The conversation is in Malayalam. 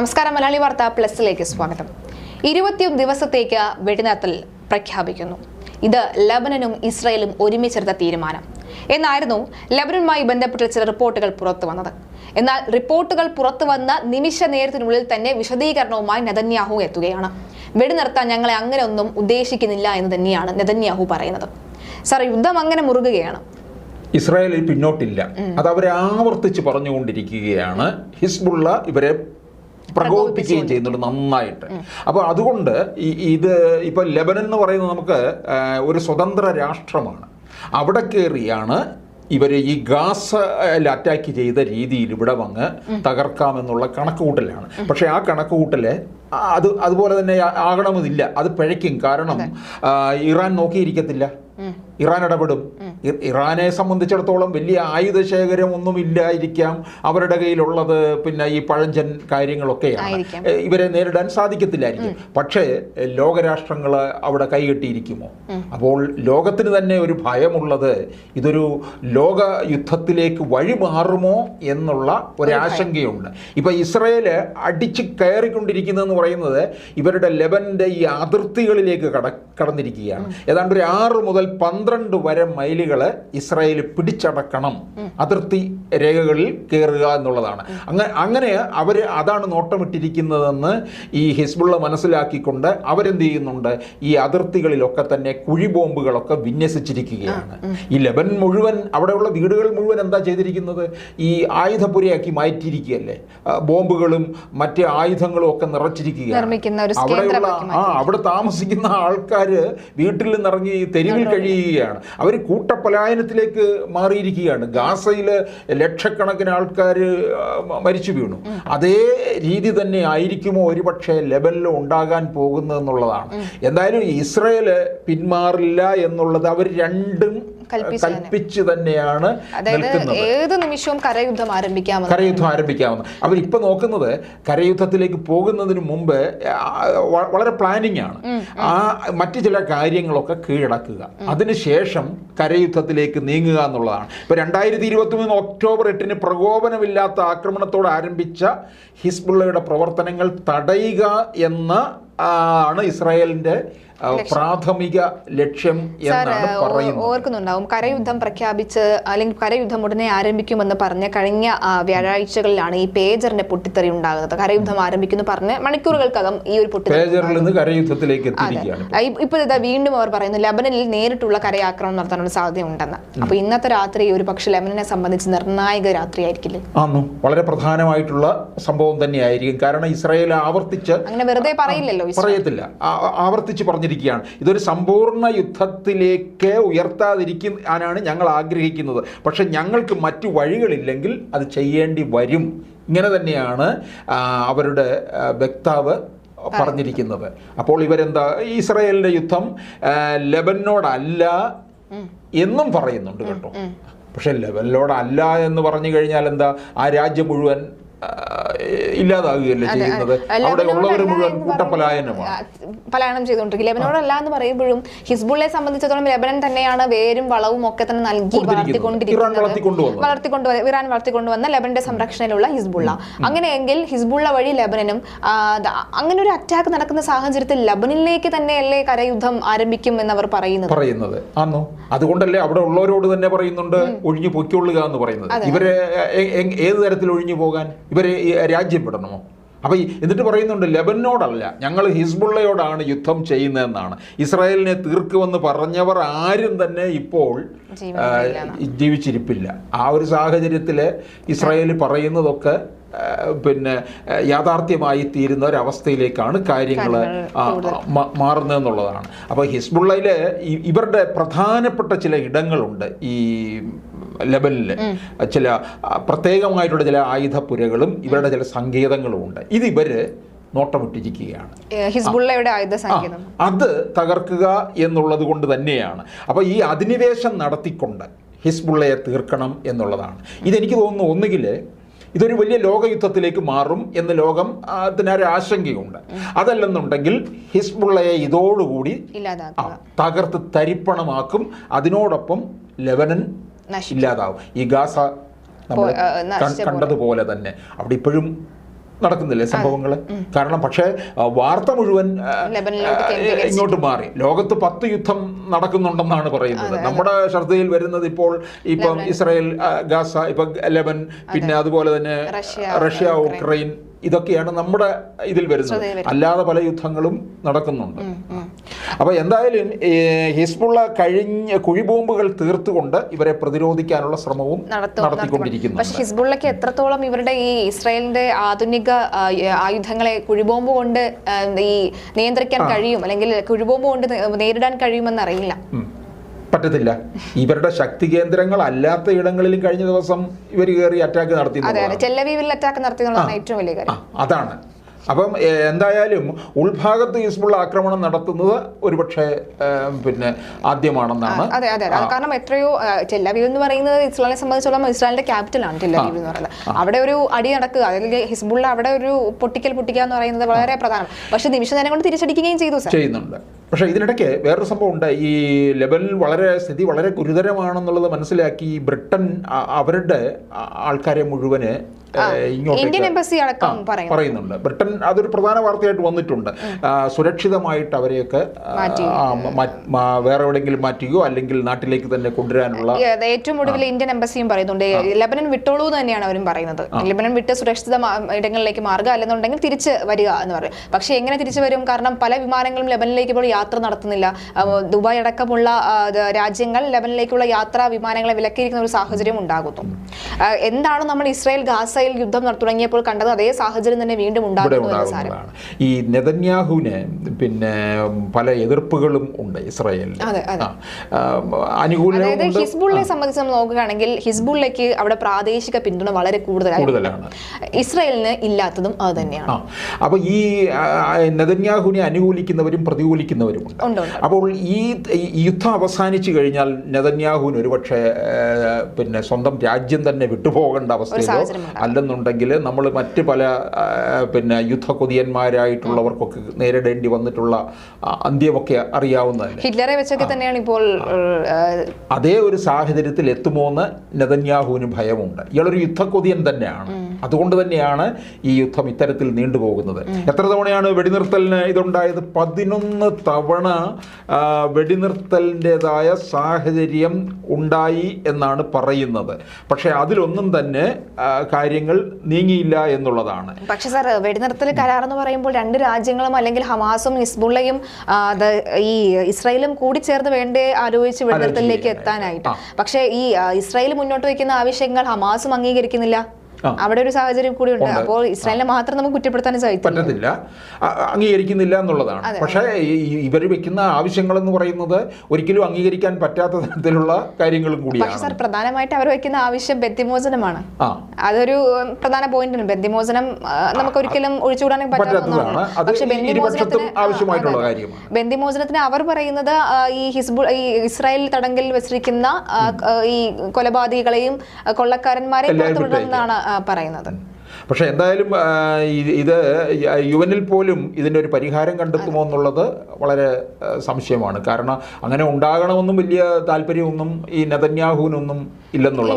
നമസ്കാരം മലയാളി വാർത്ത പ്ലസിലേക്ക് സ്വാഗതം. ഇരുപത്തിയൊന്ന് ദിവസത്തേക്ക് വെടിനിർത്തൽ പ്രഖ്യാപിക്കുന്നു. ഇത് ലബനനും ഇസ്രയേലും ഒരുമിച്ചെടുത്ത തീരുമാനം. എന്നായിരുന്നു ലബനനുമായി ബന്ധപ്പെട്ട ചില റിപ്പോർട്ടുകൾ പുറത്തു വന്നത്. എന്നാൽ റിപ്പോർട്ടുകൾ പുറത്തു വന്ന നിമിഷ നേരത്തിനുള്ളിൽ തന്നെ വിശദീകരണവുമായി നെതന്യാഹു എത്തുകയാണ്. വെടിനിർത്താൻ ഞങ്ങളെ അങ്ങനെ ഒന്നും ഉദ്ദേശിക്കുന്നില്ല എന്ന് തന്നെയാണ് നെതന്യാഹു പറയുന്നത്. സാർ യുദ്ധം അങ്ങനെ മുറുകുകയാണ്. ഇസ്രായേലിൽ പിന്നോട്ടില്ല. അത് അവരെ ആവർത്തിച്ച് പറഞ്ഞുകൊണ്ടിരിക്കുകയാണ് ഹിസ്ബുള്ള ഇവരെ പ്രകോപിപ്പിക്കുകയും ചെയ്യുന്നുണ്ട് നന്നായിട്ട്. അപ്പോൾ അതുകൊണ്ട് ഈ- ഇത് ഇപ്പൊ ലെബനൻ എന്ന് പറയുന്നത് നമുക്ക് ഒരു സ്വതന്ത്ര രാഷ്ട്രമാണ്. അവിടെ കയറിയാണ് ഇവർ ഈ ഗാസ് അറ്റാക്ക് ചെയ്ത രീതിയിൽ ഇവിടെ വന്ന് തകർക്കാമെന്നുള്ള കണക്കുകൂട്ടലാണ്. പക്ഷേ ആ കണക്കുകൂട്ടൽ അത് അതുപോലെ തന്നെ ആകണമെന്നില്ല അത് പിഴയ്ക്കും. കാരണം ഇറാൻ നോക്കിയിരിക്കത്തില്ല. ഇറാൻ ഇടപെടും. ഇറാനെ സംബന്ധിച്ചിടത്തോളം വലിയ ആയുധ ശേഖരം ഒന്നും ഇല്ലായിരിക്കാം അവരുടെ കയ്യിലുള്ളത്. പിന്നെ ഈ പഴഞ്ചൻ കാര്യങ്ങളൊക്കെയാണ്. ഇവരെ നേരിടാൻ സാധിക്കത്തില്ലായിരിക്കും. പക്ഷേ ലോകരാഷ്ട്രങ്ങൾ അവിടെ കൈകെട്ടിയിരിക്കുമോ അപ്പോൾ ലോകത്തിന് തന്നെ ഒരു ഭയമുള്ളത് ഇതൊരു ലോക യുദ്ധത്തിലേക്ക് വഴിമാറുമോ എന്നുള്ള ഒരു ആശങ്കയുണ്ട് ഇപ്പൊ ഇസ്രയേൽ അടിച്ച് കയറിക്കൊണ്ടിരിക്കുന്നതെന്ന് പറയുന്നത് ഇവരുടെ ലെബന്റെ ഈ അതിർത്തികളിലേക്ക് കട കടന്നിരിക്കുകയാണ്. ഏതാണ്ട് ഒരു ആറ് മുതൽ പന്ത്രണ്ട് വരെ മൈലുകൾ ഇസ്രായേൽ പിടിച്ചടക്കണം. അതിർത്തി രേഖകളിൽ കയറുക എന്നുള്ളതാണ്. അങ്ങനെ അങ്ങനെ അവർ അതാണ് നോട്ടമിട്ടിരിക്കുന്നതെന്ന് ഈ ഹിസ്ബുള്ള മനസ്സിലാക്കിക്കൊണ്ട് അവരെന്ത് ചെയ്യുന്നുണ്ട് ഈ അതിർത്തികളിലൊക്കെ തന്നെ കുഴിബോംബുകളൊക്കെ വിന്യസിച്ചിരിക്കുകയാണ്. ഈ ലെബൻ മുഴുവൻ അവിടെയുള്ള വീടുകൾ മുഴുവൻ എന്താ ചെയ്തിരിക്കുന്നത്? ഈ ആയുധപുരയാക്കി മാറ്റിയിരിക്കുകയല്ലേ? ബോംബുകളും മറ്റ് ആയുധങ്ങളും ഒക്കെ നിറച്ചിരിക്കുകയാണ്. അവിടെയുള്ള ആ അവിടെ താമസിക്കുന്ന ആൾക്കാർ വീട്ടിൽ നിന്നിറങ്ങി തെരുവിൽ കഴിയുകയാണ്. അവർ കൂട്ടപലായനത്തിലേക്ക് മാറിയിരിക്കുകയാണ്. ഗാസയിൽ ലക്ഷക്കണക്കിന് ആൾക്കാർ മരിച്ചു വീണു. അതേ രീതി തന്നെ ആയിരിക്കുമോ ഒരുപക്ഷെ ലെവലിൽ ഉണ്ടാകാൻ പോകുന്നതെന്നുള്ളതാണ്. എന്തായാലും ഇസ്രയേൽ പിന്മാറില്ല എന്നുള്ളത് അവർ രണ്ടും കൽപ്പിച്ച് തന്നെ. കൽപ്പിച്ച് തന്നെയാണ് ഏത് നിമിഷവും കരയുദ്ധം ആരംഭിക്കാമെന്ന് കരയുദ്ധം ആരംഭിക്കാമെന്ന്. അവരിപ്പോൾ നോക്കുന്നത് കരയുദ്ധത്തിലേക്ക് പോകുന്നതിന് മുമ്പ് വളരെ പ്ലാനിങ് ആണ്. ആ മറ്റു ചില കാര്യങ്ങളൊക്കെ കീഴടക്കുക. അതിനുശേഷം കരയുദ്ധത്തിലേക്ക് നീങ്ങുക എന്നുള്ളതാണ്. ഇപ്പോൾ രണ്ടായിരത്തി ഇരുപത്തി മൂന്ന് ഒക്ടോബർ എട്ടിന് പ്രകോപനമില്ലാത്ത ആക്രമണത്തോട് ആരംഭിച്ച ഹിസ്ബുള്ളയുടെ പ്രവർത്തനങ്ങൾ തടയുക എന്ന ആണ് ഇസ്രായേലിന്റെ പ്രാഥമിക ലക്ഷ്യം എന്നാണ് പറയുന്നത്. ഓർക്കുന്നുണ്ടാവും കരയുദ്ധം പ്രഖ്യാപിച്ച് അല്ലെങ്കിൽ കരയുദ്ധം ഉടനെ ആരംഭിക്കുമെന്ന് പറഞ്ഞ കഴിഞ്ഞ വ്യാഴാഴ്ചകളിലാണ് ഈ പേജറിന്റെ പൊട്ടിത്തെറി ഉണ്ടാകുന്നത്. കരയുദ്ധം ആരംഭിക്കുന്നു പറഞ്ഞ് മണിക്കൂറുകൾക്കകം ഈ ഒരു പേജറിൽ നിന്ന് കരയുദ്ധത്തിലേക്ക് ഇപ്പോൾ. ഇതാ വീണ്ടും അവർ പറയുന്നു ലബനനിൽ നേരിട്ടുള്ള കരയാക്രമണം നടത്താനുള്ള സാധ്യതയുണ്ടെന്ന്. അപ്പൊ ഇന്നത്തെ രാത്രി ഒരു പക്ഷെ ലബനനെ സംബന്ധിച്ച് നിർണായക രാത്രിയായിരിക്കില്ലേ? ആന്നു. വളരെ പ്രധാനമായിട്ടുള്ള സംഭവം തന്നെയായിരിക്കും. കാരണം ഇസ്രായേൽ ആവർത്തിച്ച് അങ്ങനെ വെറുതെ പറയില്ലല്ലോ. പറയത്തില്ല. ആവർത്തിച്ച് പറഞ്ഞിരിക്കുകയാണ്. ഇതൊരു സമ്പൂർണ യുദ്ധത്തിലേക്ക് ഉയർത്താതിരിക്കാനാണ് ഞങ്ങൾ ആഗ്രഹിക്കുന്നത്. പക്ഷെ ഞങ്ങൾക്ക് മറ്റു വഴികളില്ലെങ്കിൽ അത് ചെയ്യേണ്ടി വരും. ഇങ്ങനെ തന്നെയാണ് അവരുടെ വക്താവ് പറഞ്ഞിരിക്കുന്നത്. അപ്പോൾ ഇവരെന്താ? ഇസ്രായേലിന്റെ യുദ്ധം ലബനോടല്ല എന്നും പറയുന്നുണ്ട് കേട്ടോ. പക്ഷെ ലെവലിനോടല്ല എന്ന് പറഞ്ഞു കഴിഞ്ഞാൽ എന്താ? ആ രാജ്യം മുഴുവൻ ഇല്ലാതാകുകയല്ലേ ചെയ്യുന്നത്? അവിടെ ഉള്ളവർ മുഴുവൻ കൂട്ടപലായനമാണ് പലായനം ചെയ്തുകൊണ്ടിരിക്കും. ലെബനോടല്ല എന്ന് പറയുമ്പോഴും ഹിസ്ബുള്ളെ സംബന്ധിച്ചിടത്തോളം ലെബനൻ തന്നെയാണ് വേരും വളവും ഒക്കെ തന്നെ നൽകി വളർത്തിക്കൊണ്ടിരിക്കുന്നത്. വളർത്തിക്കൊണ്ടുവന്നത്. ഇറാൻ വളർത്തിക്കൊണ്ടുവന്ന ലെബന്റെ സംരക്ഷണയിലുള്ള ഹിസ്ബുള്ള. അങ്ങനെയെങ്കിൽ ഹിസ്ബുള്ള വഴി ലെബനനും അങ്ങനെ ഒരു അറ്റാക്ക് നടക്കുന്ന സാഹചര്യത്തിൽ ലെബനിലേക്ക് തന്നെയല്ലേ കരയുദ്ധം ആരംഭിക്കും എന്നവർ പറയുന്നത്? പറയുന്നത്. ആണോ അതുകൊണ്ടല്ലേ അവിടെ ഉള്ളവരോട് തന്നെ പറയുന്നുണ്ട് ഒഴിഞ്ഞു പൊയ്ക്കൊള്ളുക എന്ന് പറയുന്നത്. ഇവരെ ഏത് തരത്തിൽ ഒഴിഞ്ഞു പോകാൻ? ഇവരെ രാജ്യപ്പെടണമോ? അപ്പോൾ എന്നിട്ട് പറയുന്നുണ്ട് ലെബനോടല്ല ഞങ്ങൾ ഹിസ്ബുള്ളയോടാണ് യുദ്ധം ചെയ്യുന്നതെന്നാണ്. ഇസ്രായേലിനെ തീർക്കുമെന്ന് പറഞ്ഞവർ ആരും തന്നെ ഇപ്പോൾ ജീവിച്ചിരിപ്പില്ല. ആ ഒരു സാഹചര്യത്തിൽ ഇസ്രായേൽ പറയുന്നതൊക്കെ പിന്നെ യാഥാർത്ഥ്യമായി തീരുന്ന ഒരവസ്ഥയിലേക്കാണ് കാര്യങ്ങൾ മാറുന്നതെന്നുള്ളതാണ്. അപ്പോൾ ഹിസ്ബുള്ളയിൽ ഇവരുടെ പ്രധാനപ്പെട്ട ചില ഇടങ്ങളുണ്ട്. ഈ ലെബനിൽ ചില പ്രത്യേകമായിട്ടുള്ള ചില ആയുധപ്പുരകളും ഇവരുടെ ചില സങ്കേതങ്ങളും ഉണ്ട്. ഇത് ഇവർ നോട്ടമിട്ടിരിക്കുകയാണ്. ഹിസ്ബുള്ളയുടെ ആയുധ അത് തകർക്കുക എന്നുള്ളത് കൊണ്ട് തന്നെയാണ്. അപ്പോൾ ഈ അധിനിവേശം നടത്തിക്കൊണ്ട് ഹിസ്ബുള്ളയെ തീർക്കണം എന്നുള്ളതാണ്. ഇതെനിക്ക് തോന്നുന്നു ഒന്നുകിൽ ഇതൊരു വലിയ ലോകയുദ്ധത്തിലേക്ക് മാറും എന്ന് ലോകം അതിനൊരു ആശങ്കയുണ്ട്. അതല്ലെന്നുണ്ടെങ്കിൽ ഹിസ്ബുള്ളയെ ഇതോടുകൂടി തകർത്ത് തരിപ്പണമാക്കും. അതിനോടൊപ്പം ലെബനൻ. ഇല്ലാതാവും. ഈ ഗാസ നമ്മൾ. കണ്ടതുപോലെ തന്നെ. അവിടെ ഇപ്പോഴും നടക്കുന്നില്ലേ സംഭവങ്ങൾ കാരണം പക്ഷേ വാർത്ത മുഴുവൻ. ഇങ്ങോട്ട് മാറി. ലോകത്ത് പത്ത് യുദ്ധം നടക്കുന്നുണ്ടെന്നാണ് പറയുന്നത്. നമ്മുടെ ശ്രദ്ധയിൽ വരുന്നത് ഇപ്പോൾ ഇപ്പം ഇസ്രായേൽ ഗാസ ഇപ്പം ലെബൻ പിന്നെ അതുപോലെ തന്നെ റഷ്യ ഉക്രൈൻ. ഇതൊക്കെയാണ് നമ്മുടെ ഇതിൽ വരുന്നത്. അല്ലാതെ പല യുദ്ധങ്ങളും നടക്കുന്നുണ്ട്. അപ്പൊ എന്തായാലും ഹിസ്ബുള്ള കഴിഞ്ഞ കുഴിബോംബുകൾ തീർത്തുകൊണ്ട് ഇവരെ പ്രതിരോധിക്കാനുള്ള ശ്രമവും നടത്തിക്കൊണ്ടിരിക്കുന്നു പക്ഷെ ഹിസ്ബുള്ളക്ക് എത്രത്തോളം ഇവരുടെ ഈ ഇസ്രായേലിന്റെ ആധുനിക ആയുധങ്ങളെ കുഴിബോംബ് കൊണ്ട് ഈ നിയന്ത്രിക്കാൻ കഴിയും? അല്ലെങ്കിൽ കുഴിബോംബ് കൊണ്ട് നേരിടാൻ കഴിയുമെന്ന് അറിയില്ല. പറ്റത്തില്ല. ഇവരുടെ ശക്തി കേന്ദ്രങ്ങൾ അല്ലാത്ത ഇടങ്ങളിലും കഴിഞ്ഞ ദിവസം ഇവർ കയറി അറ്റാക്ക് നടത്തി അതാണ്. അപ്പം എന്തായാലും ഉൾഭാഗത്ത് ഹിസ്ബുള്ള ആക്രമണം നടത്തുന്നത് ഒരുപക്ഷെ പിന്നെ ആദ്യമാണെന്നാണ്. അതെ അതെ. കാരണം എത്രയോ ടെല്ലവീവ് എന്ന് പറയുന്നത് ഇസ്രായേലിനെ സംബന്ധിച്ചോളം ഇസ്രായേലിന്റെ ക്യാപിറ്റലാണ് ടെല്ലവീവ് എന്ന് പറയുന്നത്. അവിടെ ഒരു അടി നടക്കുക അല്ലെങ്കിൽ ഹിസ്ബുള്ള അവിടെ ഒരു പൊട്ടിക്കൽ പൊട്ടിക്കുക എന്ന് പറയുന്നത് വളരെ പ്രധാനം. പക്ഷെ നിമിഷ നേരം കൊണ്ട് തിരിച്ചടിക്കുകയും ചെയ്തു ചെയ്യുന്നുണ്ട്. പക്ഷേ ഇതിനിടയ്ക്ക് വേറൊരു സംഭവം ഉണ്ട്. ഈ ലെബനിൽ വളരെ സ്ഥിതി വളരെ ഗുരുതരമാണെന്നുള്ളത് മനസ്സിലാക്കി ബ്രിട്ടൻ അവരുടെ ആൾക്കാരെ മുഴുവൻ ഇന്ത്യൻ എംബസി അടക്കം പറയുന്നുണ്ട്. ബ്രിട്ടൻ അതൊരു പ്രധാന വാർത്തയായിട്ട് വന്നിട്ടുണ്ട്. സുരക്ഷിതമായിട്ട് അവരെയൊക്കെ വേറെ എവിടെങ്കിലും മാറ്റിയോ? അല്ലെങ്കിൽ നാട്ടിലേക്ക് തന്നെ കൊണ്ടുവരാനുള്ള ഏറ്റവും ഒടുവിൽ ഇന്ത്യൻ എംബസിയും പറയുന്നുണ്ട്. ലെബനൻ വിട്ടോളൂ എന്ന് തന്നെയാണ് അവരും പറയുന്നത്. ലെബനൻ വിട്ട് സുരക്ഷിത ഇടങ്ങളിലേക്ക് മാറുക അല്ലെന്നുണ്ടെങ്കിൽ തിരിച്ച് വരിക എന്ന് പറയും. പക്ഷെ എങ്ങനെ തിരിച്ചു വരും? കാരണം പല വിമാനങ്ങളും ലെബനിലേക്ക് ഇപ്പോൾ യാത്ര നടത്തുന്നില്ല. ദുബായ് അടക്കമുള്ള രാജ്യങ്ങൾ ലെബനിലേക്കുള്ള യാത്രാ വിമാനങ്ങളെ വിലക്കിയിരിക്കുന്ന ഒരു സാഹചര്യം ഉണ്ടാകുന്നു. എന്താണ് നമ്മൾ ഇസ്രായേൽ ഗാസയിൽ യുദ്ധം തുടങ്ങിയപ്പോൾ കണ്ടത് അതേ സാഹചര്യം തന്നെ വീണ്ടും ഉണ്ടാകുന്നതാണ്. ഈ നെതന്യാഹുവിന് പിന്നെ പല എതിർപ്പുകളും ഉണ്ട് ഇസ്രായേലിൽ അനുകൂലവും അതായത് ഉണ്ട്. സംബന്ധിച്ച് നമ്മൾ നോക്കുകയാണെങ്കിൽ ഹിസ്ബുള്ളയ്ക്ക് അവിടെ പ്രാദേശിക പിന്തുണ വളരെ കൂടുതലാണ്. ഇസ്രായേലിന് ഇല്ലാത്തതും അത് തന്നെയാണ്. അപ്പൊ ഈ നെതന്യാഹുവിനെ അനുകൂലിക്കുന്നവരും പ്രതികൂലിക്കുന്നവരും ഉണ്ട്. അപ്പോൾ ഈ യുദ്ധം അവസാനിച്ചു കഴിഞ്ഞാൽ നെതന്യാഹുവിന് ഒരുപക്ഷെ പിന്നെ സ്വന്തം രാജ്യം തന്നെ വിട്ടുപോകേണ്ട അവസ്ഥയിലോ. അല്ലെന്നുണ്ടെങ്കിൽ നമ്മൾ മറ്റ് പല പിന്നെ യുദ്ധ കൊതിയന്മാരായിട്ടുള്ളവർക്കൊക്കെ നേരിടേണ്ടി വന്നിട്ടുള്ള അന്ത്യമൊക്കെ അറിയാവുന്നതല്ലേ? ഹിറ്റ്ലറെ വെച്ചൊക്കെ തന്നെയാണ് ഇപ്പോൾ അതേ ഒരു സാഹചര്യത്തിൽ എത്തുമോ എന്ന് നെതന്യാഹുവിന് ഭയമുണ്ട്. ഇയാളൊരു യുദ്ധക്കൊതിയൻ തന്നെയാണ്. അതുകൊണ്ട് തന്നെയാണ് ഈ യുദ്ധം ഇത്തരത്തിൽ നീണ്ടുപോകുന്നത്. എത്ര തവണയാണ് വെടിനിർത്തലിന് ഇതുണ്ടായത്? പതിനൊന്ന് തവണ വെടിനിർത്തലിന്റെതായ സാഹചര്യം ഉണ്ടായി എന്നാണ് പറയുന്നത്. പക്ഷേ അതിലൊന്നും തന്നെ കാര്യങ്ങൾ നീങ്ങിയില്ല എന്നുള്ളതാണ്. പക്ഷേ സാർ വെടിനിർത്തൽ കരാർ എന്ന് പറയുമ്പോൾ രണ്ട് രാജ്യങ്ങളും അല്ലെങ്കിൽ ഹമാസും ഇസ്ബുള്ളയും ഈ ഇസ്രായേലും കൂടി ചേർന്ന് വേണ്ടേ ആലോചിച്ച് വെടിനിർത്തലിലേക്ക് എത്താനായിട്ട്. പക്ഷേ ഈ ഇസ്രായേൽ മുന്നോട്ട് വയ്ക്കുന്ന ആവശ്യങ്ങൾ ഹമാസും അംഗീകരിക്കുന്നില്ല. അവിടെ ഒരു സാഹചര്യം കൂടി ഉണ്ട്. അപ്പോൾ ഇസ്രായേലിനെ മാത്രം നമുക്ക് കുറ്റപ്പെടുത്താൻ പറ്റത്തില്ല. അംഗീകരിക്കുന്നില്ല എന്നുള്ളതാണ്. പക്ഷേ ഇവർ വെക്കുന്ന ആവശ്യങ്ങൾ എന്ന് പറയുന്നത് ഒരിക്കലും അംഗീകരിക്കാൻ പറ്റാത്ത തരത്തിലുള്ള കാര്യങ്ങളും കൂടിയാണ്. കൂടിയാണ് സാർ പ്രധാനമായിട്ട് അവർ വെക്കുന്ന ആവശ്യം ബന്ധിമോചനമാണ്. അതൊരു പ്രധാന പോയിന്റാണ്. ബന്ധിമോചനം നമുക്ക് ഒരിക്കലും ഒഴിച്ചുകൂടാൻ പറ്റാത്ത പറ്റാത്തതാണ്. പക്ഷെ ബന്ധിമോചനത്തിന് ആവശ്യമായിട്ടുള്ള കാര്യമാണ്. ബന്ധിമോചനത്തിന് അവർ പറയുന്നത് ഈ ഹിസ്ബു ഈ ഇസ്രായേൽ തടങ്കലിൽ വെച്ചിരിക്കുന്ന ഈ കൊലപാതകികളെയും ആ, കൊള്ളക്കാരന്മാരെയും ആ, പറയുന്നത്. പക്ഷെ എന്തായാലും ഇത് യുവനിൽ പോലും ഇതിന്റെ ഒരു പരിഹാരം കണ്ടെത്തുമോ എന്നുള്ളത് വളരെ സംശയമാണ്. കാരണം അങ്ങനെ ഉണ്ടാകണമെന്നും വലിയ താല്പര്യമൊന്നും ഈ നെതന്യാഹുവിനൊന്നും ഇല്ലെന്നുള്ളതാണ്.